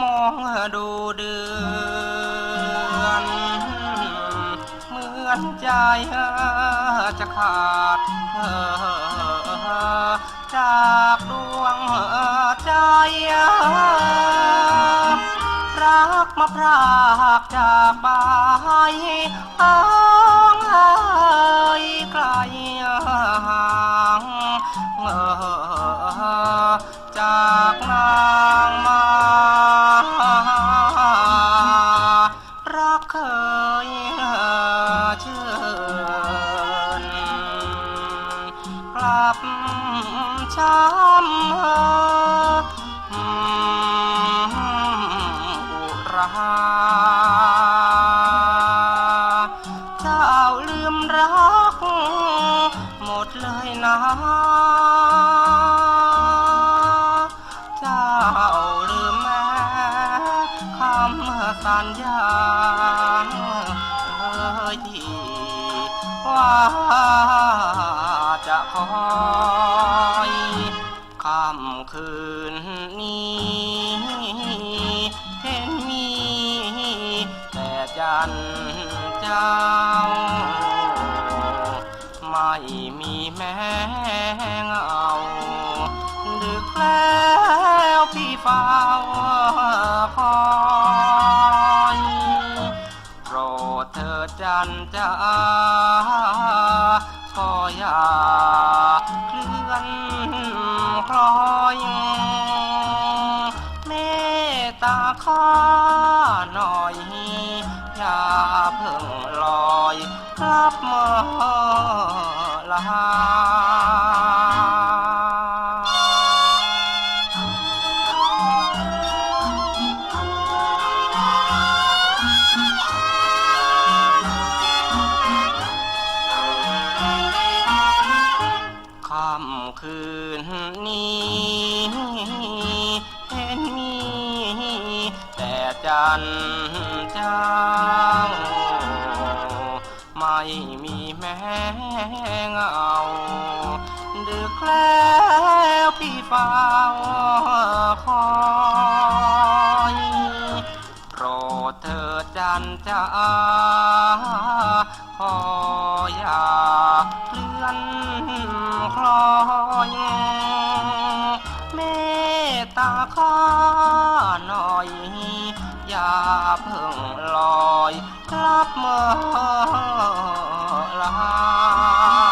มองดูเดือนเหมือนใจจะขาดจากดวงใจรักมาพรากจากไปอ้างอ้ยไกลห่างจากนา ช้ำอุราเจ้าลืมรัก หมดเลยนะเจ้าลืมแม้คำสัญญาเอ่ยที่ว่า จันเจ้า ไม่มีแม้เงาดึกแล้วพี่เฝ้าคอยโปรดเถิดจันจ้าก็อย่าเคลื่อนคล้อยเมตตาข้าหน่อย อย่าเพิ่งลอยกลับมาลาค่ำคืนนี้ จันเจ้า ไม่มีแม้เงาดึกแล้วพี่เฝ้าคอยโปรดเถิดจันจ้าขออย่าเลื่อนคล้อยเมตตาข้อย อย่าเพิ่งลอยกลับมาลา